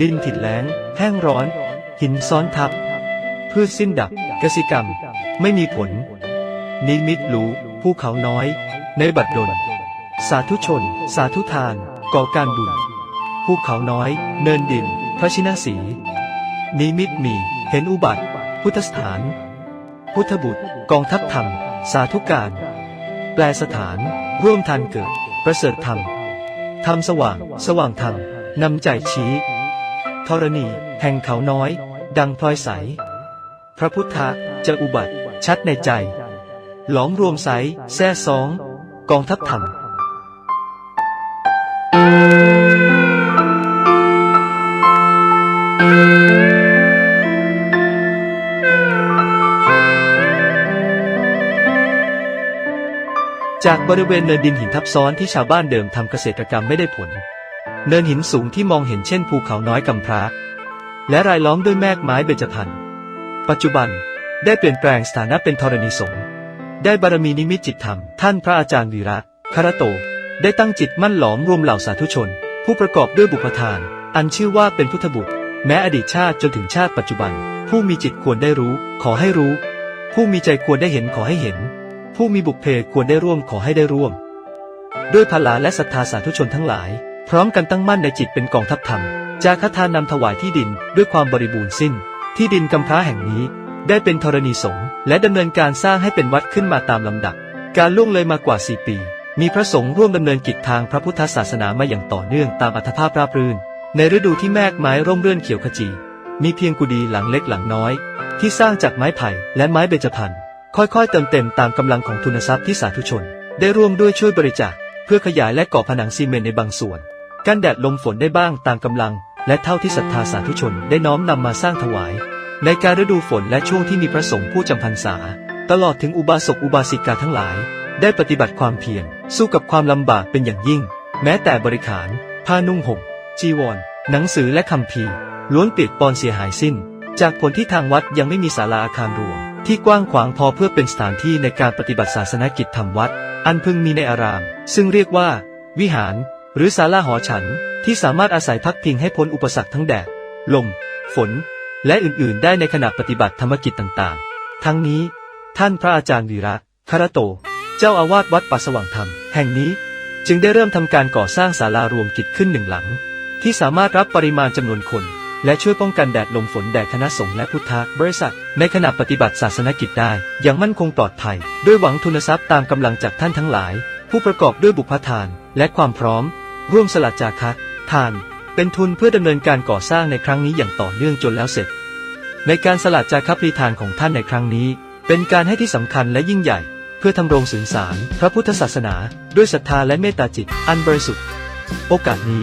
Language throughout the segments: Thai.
ดินถิดแล้ง แห้งร้อน หินซ้อนทับ พืชสิ้นดับกสิกรรม ไม่มีผล นิมิตรู้ภูเขาน้อย ในบัดดล สาธุชน สาธุทาน ก่อการบุญภูเขาน้อย เนินดิน พระชินสี นิมิตมีเห็นอุบัติ พุทธสถาน พุทธบุตร กองทัพธรรม สาธุการ แปลสถาน ร่วมทานเกิด ประเสริฐธรรมธรรมสว่าง สว่างธรรมนำใจชี้ ธรณี แห่งเขาน้อย ดังพลอยใส พระพุทธะจะอุบัติ ชัดในใจ หลอมรวมใส แซ่ซอง กองทัพธรรมจากบริเวณเนินดินหินทับซ้อนที่ชาวบ้านเดิมทำเกษตรกรรมไม่ได้ผล เนินหินสูงที่มองเห็นเช่นภูเขาน้อยกำพร้า และรายล้อมด้วยแมกไม้เบญจพรรณปัจจุบันได้เปลี่ยนแปลงสถานะเป็นธรณีสงฆ์ได้บารมีนิมิตจิตธรรม ท่านพระอาจารย์วีระคารโต ได้ตั้งจิตมั่นหลอมรวมเหล่าสาธุชน ผู้ประกอบด้วยบุพทาน อันชื่อว่าเป็นพุทธบุตร แม้อดีตชาติจนถึงชาติปัจจุบัน ผู้มีจิตควรได้รู้ ขอให้รู้ ผู้มีใจควรได้เห็นขอให้เห็น ผู้มีบุพเพควรได้ร่วมขอให้ได้ร่วม ด้วยพลาและศรัทธาสาธุชนทั้งหลาย พร้อมกันตั้งมั่นในจิตเป็นกองทัพธรรม จาคทานนำถวายที่ดินด้วยความบริบูรณ์สิ้น ที่ดินกำพร้าแห่งนี้ ได้เป็นธรณีสงฆ์และดำเนินการสร้างให้เป็นวัดขึ้นมาตามลำดับ การล่วงเลยมากว่า 4 ปี มีพระสงฆ์ร่วมดำเนินกิจทางพระพุทธศาสนามาอย่างต่อเนื่องตามอัธภาพราบรื่น ในฤดูที่แมกไม้ร่มเรื่อนเขียวขจี มีเพียงกุฏิหลังเล็กหลังน้อย ที่สร้างจากไม้ไผ่และไม้เบญจพรรณค่อยๆ เติมเต็มตามกำลังของทุนทรัพย์ที่สาธุชน ได้ร่วมด้วยช่วยบริจาคเพื่อขยายและก่อผนังซีเมนต์ในบางส่วน กันแดดลมฝนได้บ้างตามกำลัง และเท่าที่ศรัทธาสาธุชนได้น้อมนำมาสร้างถวาย ในการฤดูฝนและช่วงที่มีพระสงฆ์ผู้จำพรรษา ตลอดถึงอุบาสกอุบาสิกาทั้งหลาย ได้ปฏิบัติความเพียรสู้กับความลำบากเป็นอย่างยิ่ง แม้แต่บริขาร ผ้านุ่งห่ม จีวร หนังสือและคำพีล้วนเปียกปอนเสียหายสิ้น จากผลที่ทางวัดยังไม่มีศาลาอาคารรวม ที่กว้างขวางพอเพื่อเป็นสถานที่ในการปฏิบัติศาสนกิจทำวัด อันพึงมีในอาราม ซึ่งเรียกว่า วิหาร หรือศาลาหอฉันที่สามารถอาศัยพักพิงให้พ้นอุปสรรคทั้งแดด ลม ฝน และอื่นๆ ได้ในขณะปฏิบัติธรรมกิจต่างๆ ทั้งนี้ ท่านพระอาจารย์วีระคารโต เจ้าอาวาสวัดป่าสว่างธรรม แห่งนี้ จึงได้เริ่มทำการก่อสร้างศาลารวมกิจขึ้นหนึ่งหลัง ที่สามารถรับปริมาณจำนวนคน และช่วยป้องกันแดดลมฝนแด่คณะสงฆ์และพุทธบริษัท ในขณะปฏิบัติศาสนกิจได้ อย่างมั่นคงปลอดภัย ด้วยหวังทุนทรัพย์ตามกำลังจากท่านทั้งหลาย ผู้ประกอบด้วยบุพทานและความพร้อม ร่วมสลัดจาคะทาน เป็นทุนเพื่อดำเนินการก่อสร้างในครั้งนี้อย่างต่อเนื่องจนแล้วเสร็จ ในการสลัดจาคับรีทานของท่านในครั้งนี้ เป็นการให้ที่สำคัญและยิ่งใหญ่ เพื่อทำรงสืบสารพระพุทธศาสนา ด้วยศรัทธาและเมตตาจิต อันบริสุทธิ์ โอกาสนี้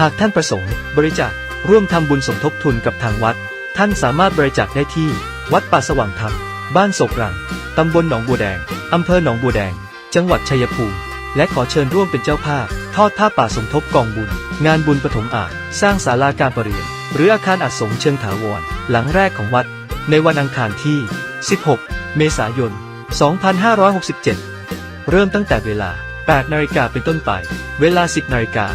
หากท่านประสงค์ บริจาคร่วมทำบุญสมทบทุนกับทางวัด ท่านสามารถบริจาคได้ที่ วัดป่าสว่างธรรม บ้านโศกรังตำบลหนองบัวแดงอำเภอหนองบัวแดง จังหวัดชัยภูมิ และขอเชิญร่วมเป็นเจ้าภาพ ทอดผ้าป่าสมทบกองบุญ งานบุญปฐมอาจสร้างศาลาการประเรียน หรืออาคารอัดสงเชิงถาวร หลังแรกของวัด ในวันอังคารที่ 16 เมษายน 2567 เริ่มตั้งแต่เวลา 8 นาฬิกาเป็นต้นไป เวลา 10 นาฬิกา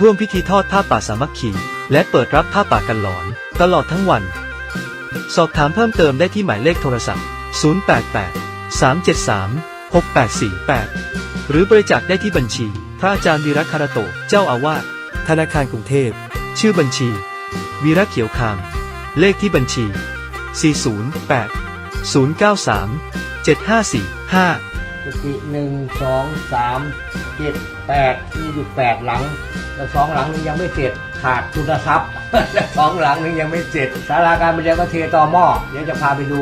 ร่วมพิธีทอดผ้าป่าสามัคคี และเปิดรับผ้าป่ากันหลอน ตลอดทั้งวัน สอบถามเพิ่มเติมได้ที่หมายเลขโทรศัพท์ 088 373 6848 หรือบริจาคได้ที่บัญชี พระอาจารย์วีระคารโตเจ้าอาวาส ธนาคารกรุงเทพ ชื่อบัญชี วีระเขียวคาม เลขที่บัญชี 408 093 7545กุฏิหนึ่งสองสามเจ็ดแปดมีอยู่แปดหลัง แล้วสองหลังนึงยังไม่เสร็จขาดทุนทรัพย์แล้วสองหลังนึงยังไม่เสร็จศาลาการประเรียนก็เทต่อหม้อเดี๋ยวจะพาไปดู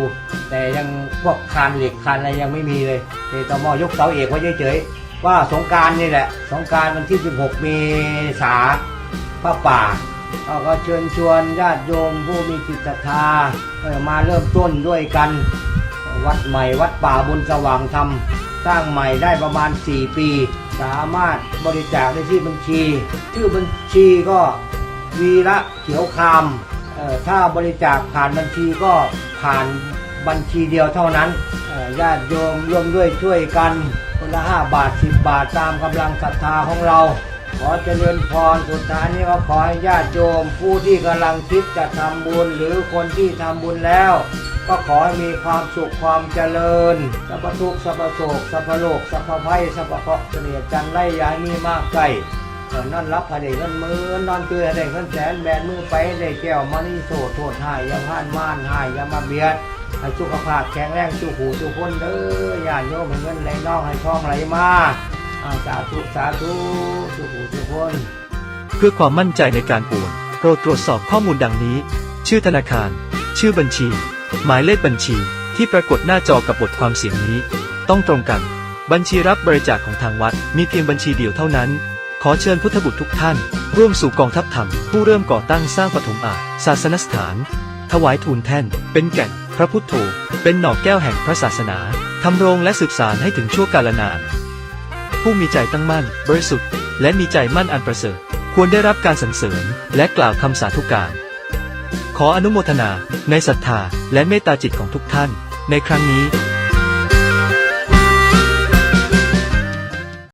แต่ยังพวกคานเหล็กคานอะไรยังไม่มีเลย เทต่อหม้อยกเสาเอกไว้เฉยๆ ว่าสงการนี่แหละ สงการวันที่ 16 เมษาพระป่าเราก็เชิญชวนญาติโยมผู้มีจิตศรัทธามาเริ่มต้นด้วยกัน วัดใหม่วัดป่าบุญสว่างธรรม สร้างใหม่ได้ประมาณ 4 ปี สามารถบริจาคได้ที่บัญชี ชื่อบัญชีก็วีระเขียวคามถ้าบริจาคผ่านบัญชีก็ผ่านบัญชีเดียวเท่านั้นญาติโยมร่วมด้วยช่วยกัน คนละ5บาท10บาทตามกำลังศรัทธาของเรา ขอเจริญพรสุดท้ายนี้ก็ขอให้ญาติโยมผู้ที่กำลังคิดจะทำบุญหรือคนที่ทำบุญแล้ว ก็ขอให้มีความสุขความเจริญสัพพทุกสัพพโศกสัพพโลกสัพพภัยสัพพเคราะห์เสนียจันทร์ไล่ยายมีมากไกลเอนั่นรับพระเดชเงินมือนนอนเตือได้เงินแสนแบนมือไปได้แก้วมานี่โสดโทษหายยาผ่านม่านหายยามาเบียด ให้สุขภาพแข็งแรงสุขหูสุขคนเด้อญาติโยมให้เงินไหลน่องให้ทองไหลมาอาสาธุสาธุสุขหูสุขคน เพื่อความมั่นใจในการโอนโปรดตรวจสอบข้อมูลดังนี้ ชื่อธนาคาร ชื่อบัญชี หมายเลขบัญชี ที่ปรากฏหน้าจอกับบทความเสียงนี้ ต้องตรงกัน บัญชีรับบริจาคของทางวัด มีเพียงบัญชีเดียวเท่านั้น ขอเชิญพุทธบุตรทุกท่าน ร่วมสู่กองทัพธรรม ผู้เริ่มก่อตั้งสร้างปฐมอาศาสนสถาน ถวายทูลแท่น เป็นแก่น พระพุทโธเป็นหนอกแก้วแห่งพระศาสนาทำรงและสืบสารให้ถึงชั่วกาลนาน ผู้มีใจตั้งมั่น บริสุทธิ์ และมีใจมั่นอันประเสริฐ ควรได้รับการสรรเสริญ และกล่าวคำสาธุการ ขออนุโมทนาในศรัทธาและเมตตาจิตของทุกท่าน ในครั้งนี้